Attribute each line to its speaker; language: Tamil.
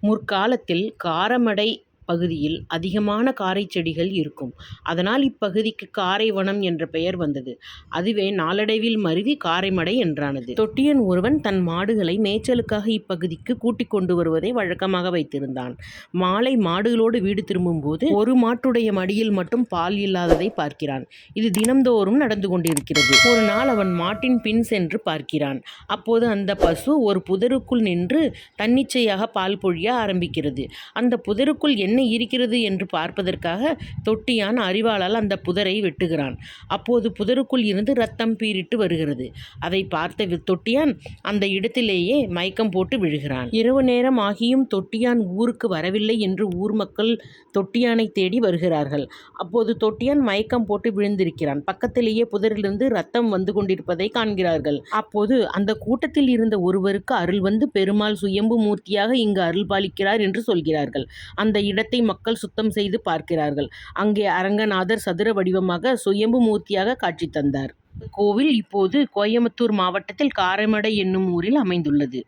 Speaker 1: முற்காலத்தில் காரமடை பகுதியில் அதிகமான காரை செடிகள் இருக்கும். அதனால் இப்பகுதிக்கு காரை வனம் என்ற பெயர் வந்தது. அதுவே நாளடைவில் மருவி காரைமடை என்றானது. தொட்டியன் ஒருவன் தன் மாடுகளை மேய்ச்சலுக்காக இப்பகுதிக்கு கூட்டிக் கொண்டு வருவதை வழக்கமாக வைத்திருந்தான். மாலை மாடுகளோடு வீடு திரும்பும்போது ஒரு மாட்டுடைய மடியில் மட்டும் பால் இல்லாததைப் பார்க்கிறான். இது தினம்தோறும் நடந்து கொண்டிருக்கிறது. ஒரு நாள் அவன் மாட்டின் பின் சென்று பார்க்கிறான். அப்போது அந்த பசு ஒரு புதருக்குள் நின்று தன்னிச்சையாக பால் பொழிய ஆரம்பிக்கிறது. அந்த புதருக்குள் என்ன இருக்கிறது என்று பார்ப்பதற்காக தொட்டியான் அரிவாளால் அந்த புதரை வெட்டுகிறான். அப்போது புதருக்குள் இருந்து ரத்தம் பீறிட்டு வருகிறது. அதை பார்த்த தொட்டியான் அந்த இடத்திலேயே மயக்கம் போட்டு விழுகிறான். இரவு நேரம் ஆகியும் தொட்டியான் ஊருக்கு வரவில்லை என்று ஊர் மக்கள் தொட்டியானைத் தேடி வருகிறார்கள். அப்போது தொட்டியான் மயக்கம் போட்டு விழுந்திருக்கிறான். பக்கத்திலேயே புதரிலிருந்து ரத்தம் வந்து கொண்டிருப்பதைக் காண்கிறார்கள். அப்போது அந்த கூட்டத்தில் இருந்த ஒருவருக்கு அருள் வந்து பெருமாள் சுயம்பு மூர்த்தியாக இங்கு அருள் பாலிக்கிறார் என்று சொல்கிறார்கள். அந்த இடத்தை மக்கள் சுத்தம் செய்து பார்க்கிறார்கள். அங்கே அரங்கநாதர் சதுர வடிவமாக சுயம்பு மூர்த்தியாக காட்சி தந்தார். கோவில் இப்போது கோயம்புத்தூர் மாவட்டத்தில் காரமடை என்னும் ஊரில் அமைந்துள்ளது.